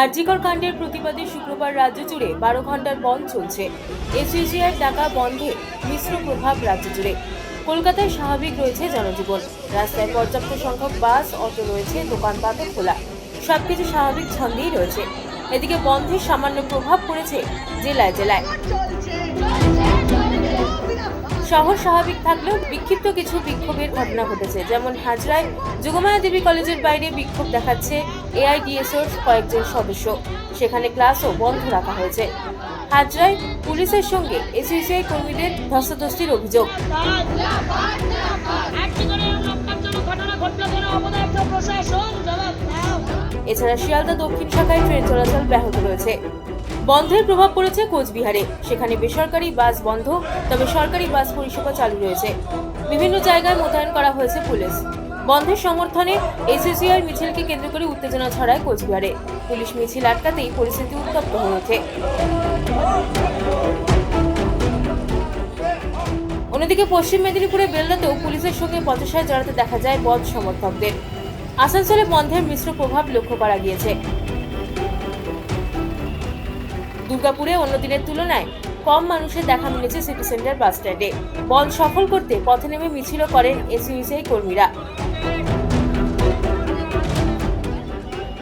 আরজিকর কাণ্ডের প্রতিবাদে শুক্রবার রাজ্য জুড়ে বারো ঘণ্টার বন্ধ চলছে। এসইসিআর ডাকা বন্ধে মিশ্র প্রভাব রাজ্য জুড়ে। কলকাতায় স্বাভাবিক রয়েছে জনজীবন। রাস্তায় পর্যাপ্ত সংখ্যক বাস, অটো রয়েছে দোকানপাটও খোলা। সবকিছু স্বাভাবিক ছন্দেই রয়েছে। এদিকে বন্ধের সামান্য প্রভাব পড়েছে জেলায় জেলায়। শহর স্বাভাবিক থাকলেও বিক্ষিপ্ত কিছু বিক্ষোভের ঘটনা ঘটেছে। যেমন হাজরায় যোগমায়া দেবী কলেজের বাইরে বিক্ষোভ দেখাচ্ছে এআইডিএসওর কয়েকজন সদস্য। সেখানে ক্লাসও বন্ধ রাখা হয়েছে। হাজরায় পুলিশের সঙ্গে এসইসিআই কর্মীদের ধস্তাধস্তির অভিযোগ। এছাড়া শিয়ালদা দক্ষিণ শাখায় ট্রেন চলাচল ব্যাহত রয়েছে। বন্ধের প্রভাব পড়েছে কোচবিহারে। সেখানে বেসরকারি বাস বন্ধ, তবে সরকারি বাস পরিষেবা চালু রয়েছে। বিভিন্ন জায়গায় মোতায়েন করা হয়েছে পুলিশ। বন্ধের সমর্থনে এসএসিআর মিছিলকে কেন্দ্র করে উত্তেজনা ছড়ায় কোচবিহারে। পুলিশ মিছিল আটকাতেই পরিস্থিতি উত্তপ্ত হয়ে ওঠে। অন্যদিকে পশ্চিম মেদিনীপুরে বেলদাতেও পুলিশের সঙ্গে বচসায় জড়াতে দেখা যায় বধ সমর্থকদের। আসানসোলে বন্ধের মিশ্র প্রভাব লক্ষ্য করা গিয়েছে। দুর্গাপুরে অন্য দিনের তুলনায় কম মানুষের দেখা মিলেছে সিটি সেন্টার বাস স্ট্যান্ডে বন্ধ সফল করতে পথে নেমে মিছিল করেন এসইউসিআই কর্মীরা।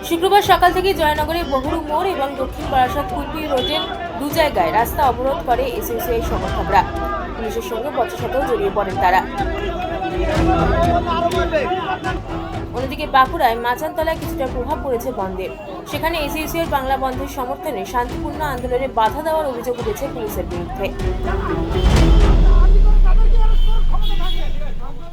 শুক্রবার সকাল থেকে জয়নগরের বহুরু মোড় এবং দক্ষিণ বারাসাত কুলপি রোডের দু জায়গায় রাস্তা অবরোধ করে এসইউসিআই সমর্থকরা। পুলিশের সঙ্গে বচসাতেও জড়িয়ে পড়েন তারা। অন্যদিকে বাঁকুড়ায় মাচানতলায় কিছুটা প্রভাব পড়েছে বন্ধের সেখানে এসিউসিএর বাংলা বন্ধের সমর্থনে শান্তিপূর্ণ আন্দোলনে বাধা দেওয়ার অভিযোগ উঠেছে পুলিশের বিরুদ্ধে।